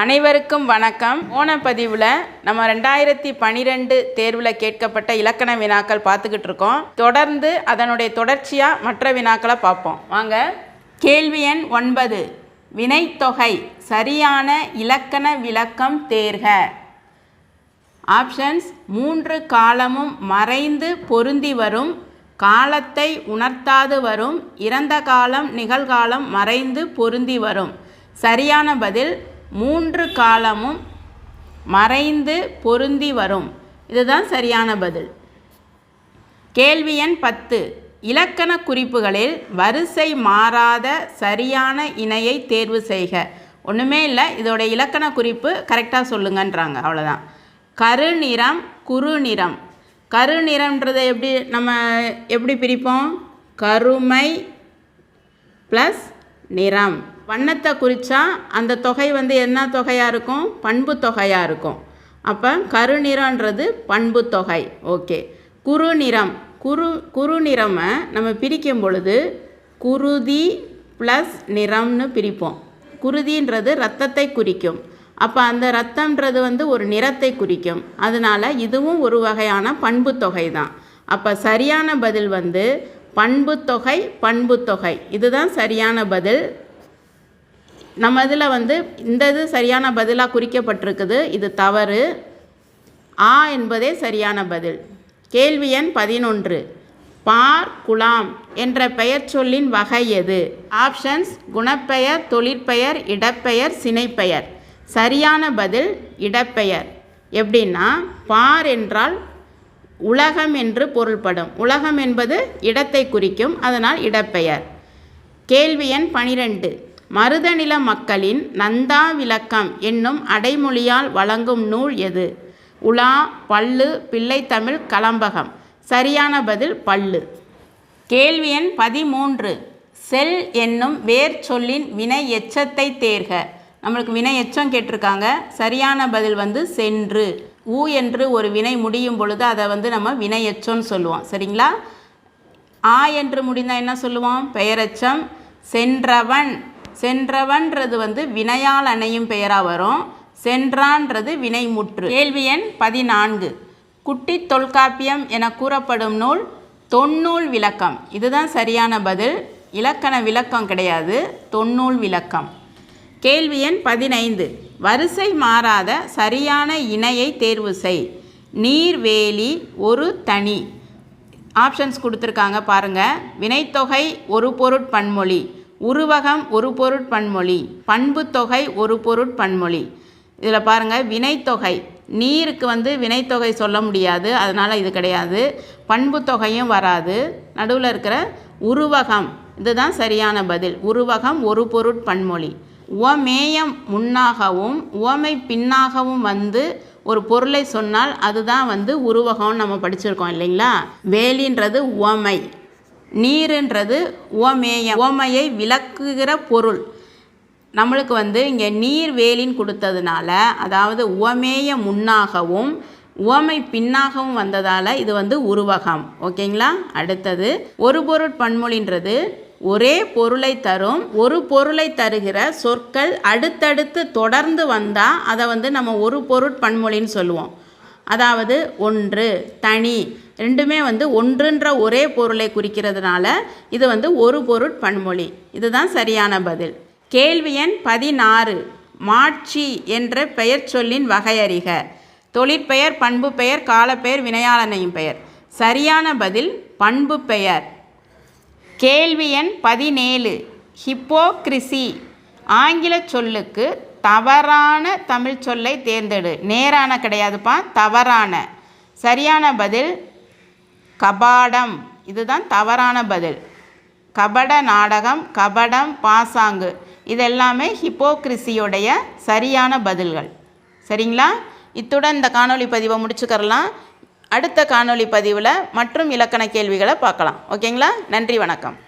அனைவருக்கும் வணக்கம். போன பதிவில் நம்ம ரெண்டாயிரத்தி பனிரெண்டு தேர்வில் கேட்கப்பட்ட இலக்கண வினாக்கள் பார்த்துக்கிட்டு இருக்கோம். தொடர்ந்து அதனுடைய தொடர்ச்சியாக மற்ற வினாக்களை பார்ப்போம். வாங்க. கேள்வி எண் ஒன்பது. வினைத்தொகை சரியான இலக்கண விளக்கம் தேர்க. ஆப்ஷன்ஸ் மூன்று காலமும் மறைந்து பொருந்தி வரும் காலத்தை உணர்த்தாது வரும் இறந்த காலம் நிகழ்காலம் மறைந்து பொருந்தி வரும். சரியான பதில் மூன்று காலமும் மறைந்து பொருந்தி வரும். இதுதான் சரியான பதில். கேள்வி எண் பத்து. இலக்கண குறிப்புகளில் வரிசை மாறாத சரியான இணையை தேர்வு செய்க. ஒன்றுமே இல்லை இதோட இலக்கண குறிப்பு கரெக்டாக சொல்லுங்கன்றாங்க. அவ்வளோதான் கருநிறம் குறுநிறம். கருநிறம்ன்றதை எப்படி நம்ம எப்படி பிரிப்போம்? கருமை ப்ளஸ் நிறம். வண்ணத்தை குறித்தா அந்த தொகை வந்து என்ன தொகையாக இருக்கும்? பண்பு தொகையாக இருக்கும். அப்போ கருநிறன்றது பண்பு தொகை. ஓகே. குறுநிறம். குறு குறுநிறமை நம்ம பிரிக்கும் பொழுது குருதி ப்ளஸ் நிறம்னு பிரிப்போம். குருதின்றது ரத்தத்தை குறிக்கும். அப்போ அந்த ரத்தம்ன்றது வந்து ஒரு நிறத்தை குறிக்கும். அதனால் இதுவும் ஒரு வகையான பண்பு தொகை தான் அப்போ சரியான பதில் வந்து பண்பு தொகை பண்பு தொகை. இதுதான் சரியான பதில். நம்ம இதில் வந்து இந்த இது சரியான பதிலாக குறிக்கப்பட்டிருக்குது. இது தவறு. ஆ என்பதே சரியான பதில். கேள்வி எண் பதினொன்று. பார் குலாம் என்ற பெயர் சொல்லின் வகை எது? ஆப்ஷன்ஸ் குணப்பெயர் தொழிற்பெயர் இடப்பெயர் சினைப்பெயர். சரியான பதில் இடப்பெயர். எப்படின்னா பார் என்றால் உலகம் என்று பொருள்படும். உலகம் என்பது இடத்தை குறிக்கும் அதனால் இடப்பெயர். கேள்வி எண் பனிரெண்டு. மருதநில மக்களின் நந்தா விளக்கம் என்னும் அடைமொழியால் வழங்கும் நூல் எது? உலா பல்லு பிள்ளைத்தமிழ் கலம்பகம். சரியான பதில் பல்லு. கேள்வி எண் பதிமூன்று. செல் என்னும் வேர் சொல்லின் வினை எச்சத்தை தேர்க. நம்மளுக்கு வினை எச்சம் கேட்டிருக்காங்க. சரியான பதில் வந்து சென்று. ஊ என்று ஒரு வினை முடியும் பொழுது அதை வந்து நம்ம வினை எச்சம்னு சொல்லுவோம். சரிங்களா? ஆ என்று முடிந்தால் என்ன சொல்லுவோம்? பெயரெச்சம் சென்றவன். சென்றவன்றது வந்து வினையால் அணையும் பெயராக வரும். சென்றான்றது வினைமுற்று. கேள்வி எண் பதினான்கு. குட்டி தொல்காப்பியம் என கூறப்படும் நூல் தொன்னூல் விளக்கம். இதுதான் சரியான பதில். இலக்கண விளக்கம் கிடையாது. தொன்னூல் விளக்கம். கேள்வி எண் பதினைந்து. வரிசை மாறாத சரியான இணையை தேர்வு செய். நீர்வேலி ஒரு தனி. ஆப்ஷன்ஸ் கொடுத்துருக்காங்க பாருங்கள் வினைத்தொகை ஒரு பொருட்பன்மொழி உருவகம் ஒரு பொருட்பன்மொழி பண்பு தொகை ஒரு பொருட்பன்மொழி இதில் பாருங்கள் வினைத்தொகை. நீருக்கு வந்து வினைத்தொகை சொல்ல முடியாது அதனால் இது கிடையாது. பண்பு தொகையும் வராது. நடுவில் இருக்கிற உருவகம் இதுதான் சரியான பதில். உருவகம் ஒரு பொருட்பன்மொழி உவமேயம் முன்னாகவும் உவமை பின்னாகவும் வந்து ஒரு பொருளை சொன்னால் அதுதான் வந்து உருவகம்னு நம்ம படிச்சிருக்கோம் இல்லைங்களா? வேலின்றது உவமை. நீருன்றது ஓமேயம் உவமையை விளக்குகிற பொருள். நம்மளுக்கு வந்து இங்கே நீர் வேலின்னு கொடுத்ததுனால அதாவது ஓமேய முன்னாகவும் உவமை பின்னாகவும் வந்ததால் இது வந்து உருவகம். ஓகேங்களா? அடுத்தது ஒரு பொருட் பன்மொழின்றது ஒரே பொருளை தரும் ஒரு பொருளை தருகிற சொற்கள் அடுத்தடுத்து தொடர்ந்து வந்தால் அதை வந்து நம்ம ஒரு பொருட் பன்மொழின்னு சொல்லுவோம். அதாவது ஒன்று தனி. ரெண்டுமே வந்து ஒன்றுன்ற ஒரே பொருளை குறிக்கிறதுனால இது வந்து ஒரு பொருட் பன்மொழி. இதுதான் சரியான பதில். கேள்வி எண் பதினாறு மாட்சி என்ற பெயர் சொல்லின் வகையறிக. தொழிற்பெயர் பண்பு பெயர் காலப்பெயர் வினையாளனையும் பெயர். சரியான பதில் பண்பு பெயர் கேள்வி எண் பதினேழு ஹிப்போக்ரிசி ஆங்கில சொல்லுக்கு தவறான தமிழ் சொல்லை தேர்ந்தெடு. நேரான கிடையாதுப்பா தவறான. சரியான பதில் கபாடம். இதுதான் தவறான பதில். கபட நாடகம் கபடம் பாசாங்கு. இதெல்லாமே ஹிப்போக்ரிசியோடைய சரியான பதில்கள். சரிங்களா? இத்துடன் இந்த காணொலி பதிவை முடிச்சுக்கரலாம் அடுத்த காணொலி பதிவில் மற்றும் இலக்கண கேள்விகளை பார்க்கலாம். ஓகேங்களா? நன்றி வணக்கம்.